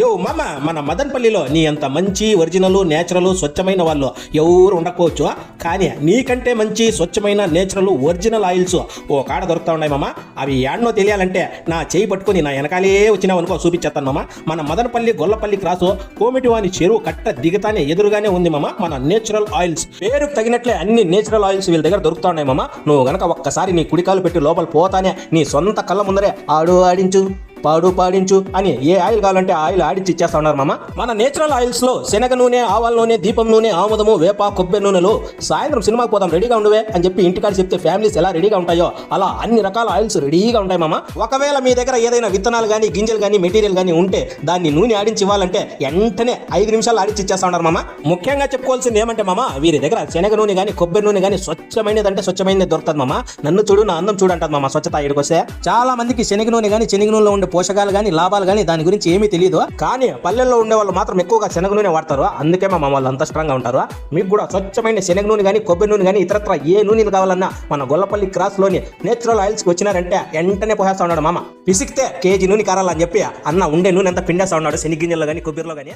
యో మామ మన మదన్పల్లిలో నీ అంత మంచి ఒరిజినల్ నేచురల్ స్వచ్ఛమైన వాళ్ళు ఎవరు ఉండకపోవచ్చు కానీ నీకంటే మంచి స్వచ్ఛమైన నేచురల్ ఒరిజినల్ ఆయిల్స్ ఓ కాడ దొరుకుతా ఉన్నాయి మామ. అవి యాడ్నో తెలియాలంటే నా చేయి పట్టుకొని నా వెనకాలే వచ్చినావు అనుకో చూపించేస్తాను మామ. మన మదనపల్లి గొల్లపల్లి క్రాసు కోమిటివాని చెరువు కట్ట దిగతానే ఎదురుగానే ఉంది మామ. మన నేచురల్ ఆయిల్స్ పేరుకు తగినట్లే అన్ని నేచురల్ ఆయిల్స్ వీళ్ళ దగ్గర దొరుకుతా ఉన్నాయి మామ. నువ్వు గనక ఒక్కసారి నీ కుడికాలు పెట్టి లోపల పోతానే నీ సొంత కళ్ళ ముందరే ఆడు ఆడించు. పాడు పాడించు అని ఏ ఆయిల్ కావాలంటే ఆయిల్ ఆడిచి ఇచ్చేస్తా ఉన్నారు మామ. మన నేచురల్ ఆయిల్స్లో శనగ నూనె ఆవాల నూనె దీపం నూనె ఆముదము వేప కొబ్బరి నూనెలు సాయంత్రం సినిమాకి పోదాం రెడీగా ఉండవే అని చెప్పి ఇంటికాడ చెప్తే ఫ్యామిలీస్ ఎలా రెడీగా ఉంటాయో అలా అన్ని రకాల ఆయిల్స్ రెడీగా ఉంటాయి మామ. ఒకవేళ మీ దగ్గర ఏదైనా విత్తనాలు కానీ గింజలు కానీ మెటీరియల్ కానీ ఉంటే దాన్ని నూనె ఆడించి ఇవ్వాలంటే వెంటనే ఐదు నిమిషాలు ఆడించి ఇచ్చేస్తా ఉన్నారు మామ. ముఖ్యంగా చెప్పుకోవాల్సింది ఏమంటే మామ వీరి దగ్గర శనగ నూనె కానీ కొబ్బరి నూనె కానీ స్వచ్ఛమైనది అంటే స్వచ్ఛమైనది దొరుకుతుంది మామ. నన్ను చూడు నా అందం చూడు అంటది మామ స్వచ్ఛత ఇక్కడికి వస్తే. చాలా మందికి శనగ నూనె కానీ శనగ నూనెలో ఉండే పోషకాలు కానీ లాభాలు కానీ దాని గురించి ఏమీ తెలియదు కానీ పల్లెల్లో ఉండే వాళ్ళు మాత్రం ఎక్కువగా శనగ నూనె వాడతారు. అందుకే మా వాళ్ళు అంత స్ట్రాంగ్ ఉంటారు. మీకు కూడా స్వచ్ఛమైన శనగ నూనె కానీ కొబ్బరి నూనె కానీ ఇతరత్ర ఏ నూనెలు కావాలన్నా మన గొల్లపల్లి క్రాస్లోని నేచురల్ ఆయిల్స్కి వచ్చినారంటే వెంటనే పోసేస్తా ఉన్నాడు మామ. పిసికితే కేజీ నూనె కారాలని చెప్పి అన్న ఉండే నూనె అంతా పిండేస్తా ఉన్నాడు. శనగింజల్లో కానీ కొబ్బరిలో కానీ